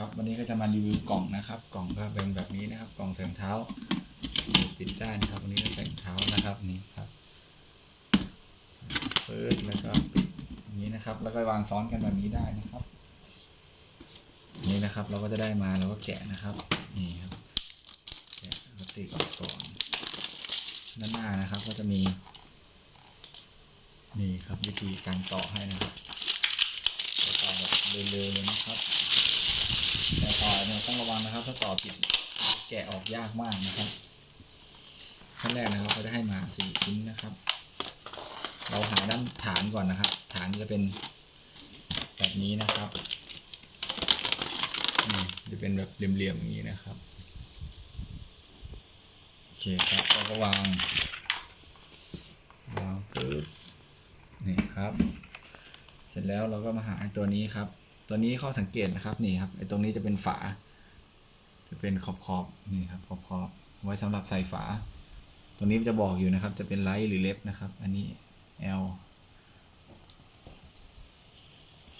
ครับวันนี้ก็จะมารีวิวกล่องนะครับ กล่องก็เป็นแบบนี้นะครับ กล่องใส่รองเท้าปิดได้นะครับวันนี้ก็ใส่รองเท้านะครับนี่ครับเปิดแล้วก็ปิดอย่างนี้นะครับ แล้วก็วางซ้อนกันแบบนี้ได้นะครับ นี่นะครับเราก็จะได้มาเราก็แกะนะครับนี่ครับแกะพลาสติกก่อนด้านหน้านะครับ ก็จะมี นี่ครับวิธีการต่อให้นะครับต่อแบบเร็วๆเลยนะครับ แต่ต่อเนี่ยต้องระวังนะครับ ถ้าต่อผิดแกะออกยากมากนะครับขั้นแรกนะครับเขาจะให้มาสี่ชิ้นนะครับ เราหาด้านฐานก่อนนะครับ ฐานจะเป็นแบบนี้นะครับจะเป็นแบบเหลี่ยมๆอย่างนี้นะครับโอเคครับเราก็วางวางปึ๊บนี่ครับ เสร็จแล้วเราก็มาหาตัวนี้ครับ ตัวนี้ข้อสังเกตนะครับนี่ครับไอ้ตรงนี้จะเป็นฝา จะเป็นขอบขอบนี่ครับขอบขอบไว้สำหรับใส่ฝา ตรงนี้จะบอกอยู่นะครับ จะเป็นไลท์หรือเล็บนะครับ อันนี้ L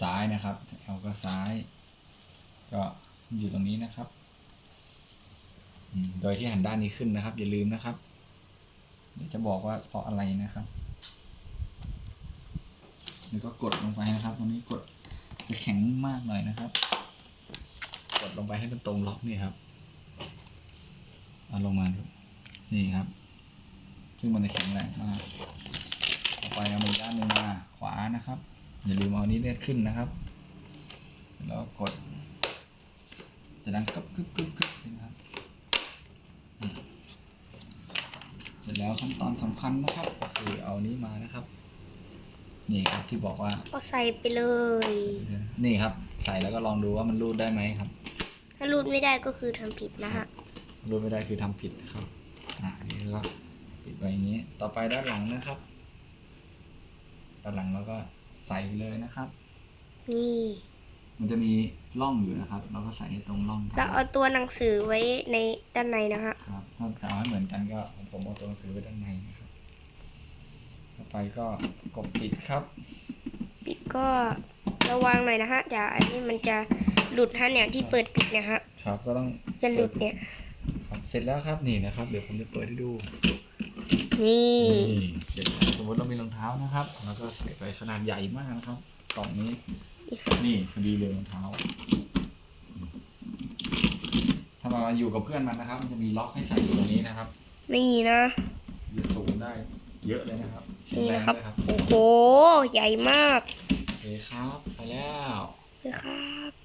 ซ้ายนะครับ L ก็ซ้าย ก็อยู่ตรงนี้นะครับ โดยที่หันด้านนี้ขึ้นนะครับ อย่าลืมนะครับ เดี๋ยวจะบอกว่าเพราะอะไรนะครับ แล้วก็กดลงไปนะครับ ตรงนี้กด จะแข็งมากหน่อยนะครับ กดลงไปให้มันตรงล็อกนี่ครับเอาลงมาดูนี่ครับ ซึ่งมันจะแข็งแรงมากต่อไปเอามือด้านนึงมาขวานะครับ อย่าลืมเอานี้เลื่อนขึ้นนะครับ แล้วกด จะดังกึบกึบกึบกึบนะครับเสร็จแล้วขั้นตอนสำคัญนะครับ คือเอานี้มานะครับ นี่ครับที่บอกว่าก็ใส่ไปเลย นี่ครับ ใส่แล้วก็ลองดูว่ามันรูดได้ไหมครับ ถ้ารูดไม่ได้ก็คือทำผิดนะฮะ รูดไม่ได้คือทำผิดนะครับอ่าอันนี้ก็ปิดไว้อย่างนี้ ต่อไปด้านหลังนะครับ ด้านหลังเราก็ใส่ไปเลยนะครับ นี่มันจะมีร่องอยู่นะครับ เราก็ใส่ให้ตรงร่องแล้วเอาตัวหนังสือไว้ในด้านในนะฮะ ครับ ถ้าจะเอาให้เหมือนกันก็ของผมเอาตัวหนังสือไว้ด้านในนะครับ ต่อไปก็กดปิดครับ ปิดก็ระวังหน่อยนะฮะอย่าอันนี้มันจะหลุดฮะเนี่ยที่เปิดปิดเนี่ยฮะครับก็ต้องจะหลุดเนี่ยครับเสร็จแล้วครับนี่นะครับ เดี๋ยวผมจะเปิดให้ดูนี่นี่เสร็จแล้วสมมติเรามีรองเท้านะครับ แล้วก็ใส่ไปขนาดใหญ่มากนะครับกล่องนี้ นี่พอดีเลยรองเท้า ถ้ามาอยู่กับเพื่อนมันนะครับ มันจะมีล็อกให้ใส่อยู่ตรงนี้นะครับ นี่นะจะสูงได้ เยอะเลยนะครับแข็งนี่แรงนะครับด้วยครับ โอ้โห ใหญ่มากโอเคครับ ไปแล้วเลยครับ